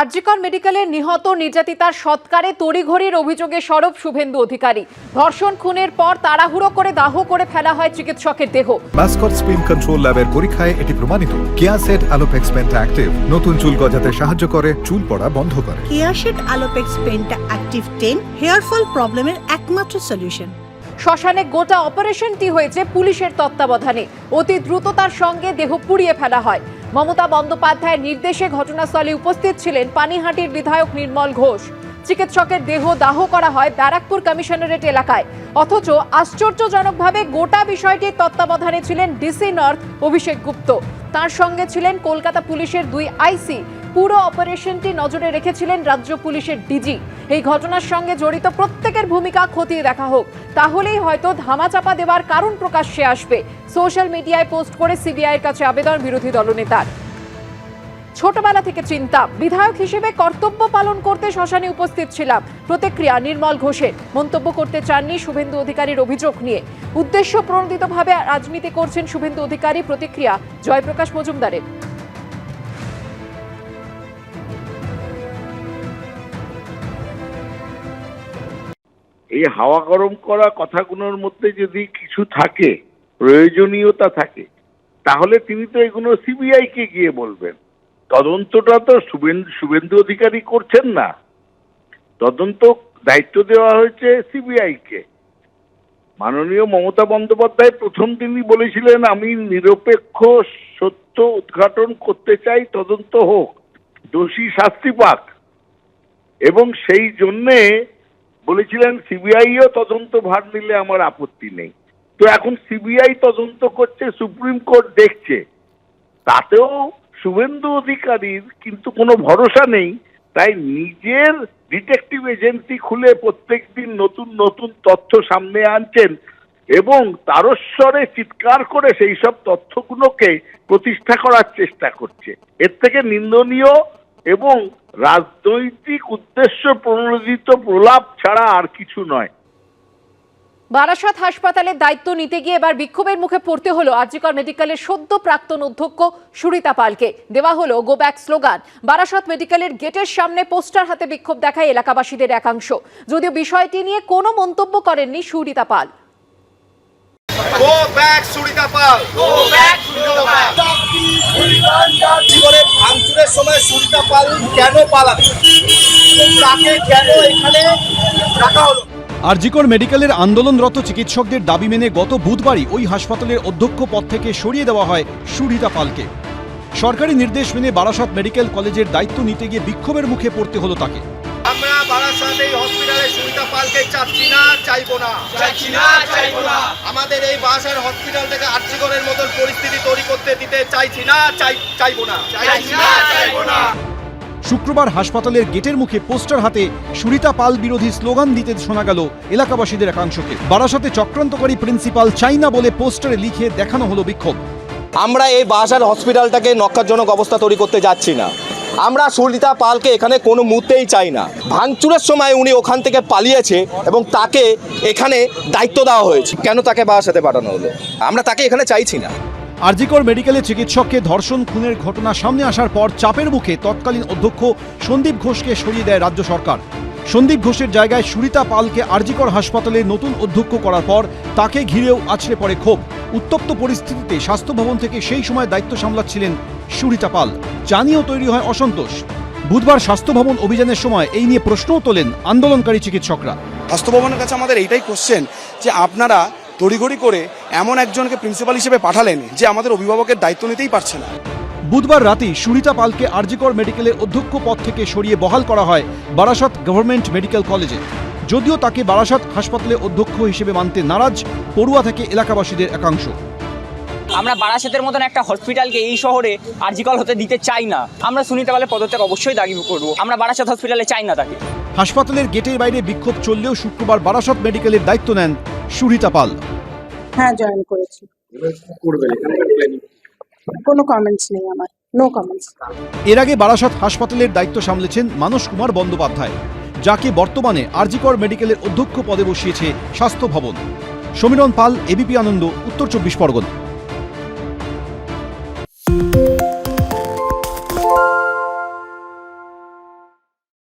আরজিকর মেডিকেলের নিহত নির্যাতিতার সৎকারে তড়িঘড়ির অভিযোগে সরব শুভেন্দু অধিকারী। ধর্ষণ খুনের পর তাড়াহুড়ো করে দাহ করে ফেলা হয় চিকিৎসকের দেহ। মাস্কট স্পিন কন্ট্রোল ল্যাবের পরীক্ষায় এটি প্রমাণিত। Keya Seth Alopex penta active. নতুন চুল গজাতে সাহায্য করে চুল পড়া বন্ধ করে। কেয়াশেড আলোপেক্স পেনটা অ্যাক্টিভ টেন হেয়ার ফল প্রবলেমের একমাত্র সলিউশন। শ্মশানে গোটা অপারেশনটি হয়েছে পুলিশের তত্ত্বাবধানে। অতি দ্রুততার সঙ্গে দেহ পুড়িয়ে ফেলা হয়। মমতা বন্দ্যোপাধ্যায়ের নির্দেশে ঘটনাস্থলে উপস্থিত ছিলেন পানিহাটির বিধায়ক নির্মল ঘোষ। চিকিৎসকের দেহ দাহ করা হয় ব্যারাকপুর কমিশনারেট এলাকায়। অথচ আশ্চর্যজনকভাবে গোটা বিষয়টির তত্ত্বাবধানে ছিলেন ডিসি নর্থ অভিষেক গুপ্ত। তার সঙ্গে ছিলেন কলকাতা পুলিশের দুই আইসি। পুরো অপারেশনটি নজরে রেখেছিলেন রাজ্য পুলিশের ডিজি। এই ঘটনার সঙ্গে জড়িত প্রত্যেকের ভূমিকা খতিয়ে দেখা হোক। তাহলেই হয়তো ধামাচাপা দেওয়ার কারণ প্রকাশ্যে আসবে। সোশ্যাল মিডিয়ায় পোস্ট করে সিবিআইয়ের কাছে আবেদন বিরোধী দলনেতার। ছোটবেলা থেকে চিন্তা, বিধায়ক হিসেবে কর্তব্য পালন করতে শ্মশানে উপস্থিত ছিলাম। প্রতিক্রিয়া, নির্মল ঘোষের। মন্তব্য করতে চাননি শুভেন্দু অধিকারীর অভিযোগ নিয়ে। উদ্দেশ্য প্রণোদিতভাবে রাজনীতি করছেন শুভেন্দু অধিকারী, প্রতিক্রিয়া, জয়প্রকাশ মজুমদারের। এই হাওয়া গরম করা কথাগুলোর মধ্যে যদি কিছু থাকে, প্রয়োজনীয়তা থাকে, তাহলে তিনি তো এগুলো সিবিআই কে গিয়ে বলবেন। তদন্তটা তো শুভেন্দু অধিকারী করছেন না। তদন্ত দায়িত্ব দেওয়া হয়েছে সিবিআই কে মাননীয় মমতা বন্দ্যোপাধ্যায় প্রথম দিনই বলেছিলেন, আমি নিরপেক্ষ, সত্য উদ্ঘাটন করতে চাই, তদন্ত হোক, দোষী শাস্তি পাক। এবং সেই জন্যে বলেছিলেন, সিবিআইও তদন্ত ভার নিলে আমার আপত্তি নেই। তো এখন সিবিআই তদন্ত করছে, সুপ্রিম কোর্ট দেখছে। তাতেও শুভেন্দু অধিকারীর কিন্তু কোনো ভরসা নেই। তাই নিজের ডিটেকটিভ এজেন্সি খুলে প্রত্যেকদিন নতুন নতুন তথ্য সামনে আনছেন এবং তারস্বরে চিৎকার করে সেই সব তথ্যগুলোকে প্রতিষ্ঠা করার চেষ্টা করছে। এর থেকে নিন্দনীয় এবং রাজনৈতিক উদ্দেশ্য প্রণোদিত প্রলাপ ছাড়া আর কিছু নয়। বারাসত হাসপাতালের দায়িত্ব নিতে গিয়ে এবার বিক্ষোভের মুখে পড়তে হলো আরজিকর মেডিকেলের সদ্য প্রাক্তন অধ্যক্ষ সুরিতা পালকে। দেওয়া হলো গো ব্যাক স্লোগান বারাসত মেডিকেলের গেটের সামনে পোস্টার হাতে বিক্ষোভ দেখায় এলাকাবাসীদের একাংশ। যদিও বিষয়টি নিয়ে কোনো মন্তব্য করেননি সুরিতা পাল। Go back, Surita Pal. ভাঙচুরের সময় সুরিতা পাল কেন তাকে কেন এখানে রাখা হলো আরজিকর মেডিকেলের আন্দোলনরত চিকিৎসকদের দাবি মেনে গত বুধবারই ওই হাসপাতালের অধ্যক্ষ পদ থেকে সরিয়ে দেওয়া হয় সুরিতা পালকে। সরকারি নির্দেশ মেনে বারাসত মেডিকেল কলেজের দায়িত্ব নিতে গিয়ে বিক্ষোভের মুখে পড়তে হলো তাকে। এই হসপিটালে সুরিতা পালকে চাচ্ছি না চাইব না। চাইছি না চাইব না। আমাদের এই বাসার হসপিটালটাকে আর্যিকরের মতন পরিস্থিতি তৈরি করতে দিতে চাইছি না চাই চাইব না। চাইছি না চাইব না। শুক্রবার হাসপাতালের গেটের মুখে পোস্টার হাতে সুরিতা পাল বিরোধী স্লোগান দিতে শোনা গেল এলাকাবাসীদের একাংশকে। বারাসতে চক্রান্তকারী প্রিন্সিপাল চাইনা বলে পোস্টারে লিখে দেখানো হলো বিক্ষোভ। আমরা এই বাসার হসপিটালটাকে নক্কারজনক অবস্থা তৈরি করতে যাচ্ছি না। আমরা সুলিতা পালকে এখানে কোনো মুহূর্তেই চাই না। ভাঙচুরের সময় উনি ওখান থেকে পালিয়েছে এবং তাকে এখানে দায়িত্ব দেওয়া হয়েছে। কেন তাকে বাসাতে পাঠানো হলো? আমরা তাকে এখানে চাইছি না। আরজিকর মেডিকেলে চিকিৎসককে ধর্ষণ, খুনের ঘটনা সামনে আসার পর চাপের মুখে তৎকালীন অধ্যক্ষ সন্দীপ ঘোষকে সরিয়ে দেয় রাজ্য সরকার। সন্দীপ ঘোষের জায়গায় সুরিতা পালকে আরজিকর হাসপাতালে নতুন অধ্যক্ষ করার পর তাকে ঘিরেও আছড়ে পড়ে ক্ষোভ। উত্তপ্ত পরিস্থিতিতে স্বাস্থ্য ভবন থেকে সেই সময় দায়িত্ব সামলাচ্ছিলেন সুরিতা পাল। জানিয়েও তৈরি হয় অসন্তোষ। বুধবার স্বাস্থ্য ভবন অভিযানের সময় এই নিয়ে প্রশ্নও তোলেন আন্দোলনকারী চিকিৎসকরা। স্বাস্থ্য ভবনের কাছে আমাদের এইটাই কোশ্চেন যে আপনারা তড়িঘড়ি করে এমন একজনকে প্রিন্সিপাল হিসেবে পাঠালেন যে আমাদের অভিভাবকের দায়িত্ব নিতেই পারছে না। বুধবার রাতেই সুরিতা পালকে আরজিকর মেডিকেলের অধ্যক্ষ পদ থেকে সরিয়ে বহাল করা হয় বারাসত গভর্নমেন্ট মেডিকেল কলেজে। যদিও তাকে বারাসত হাসপাতালে অধ্যক্ষ হিসেবে মানতে নারাজ পড়ুয়া থেকে এলাকাবাসীদের একাংশ। আমরা বারাসাতের মতন একটা হসপিটালকে এই শহরে আর্জিকল হতে দিতে চাই না। আমরা সুনিতে পালে পদত্যাগ অবশ্যই দাবি করব। আমরা বারাসাত হসপিটালে চাই না তাকে। হাসপাতালের গেটের বাইরে বিক্ষোভ চললেও শুক্রবার বারাসত মেডিকেলের দায়িত্ব নেন সুরিতা পাল। হ্যাঁ জয়েন করেছি। কোনো কমেন্টস নেই আমার নো কমেন্টস এর আগে বারাসত হাসপাতালের দায়িত্ব সামলেছেন মানস কুমার বন্দ্যোপাধ্যায়, যাকে বর্তমানে আরজিকর মেডিকেলের অধ্যক্ষ পদে বসিয়েছে স্বাস্থ্য ভবন। সমীরণ পাল এবিপি আনন্দ, উত্তর চব্বিশ পরগনা।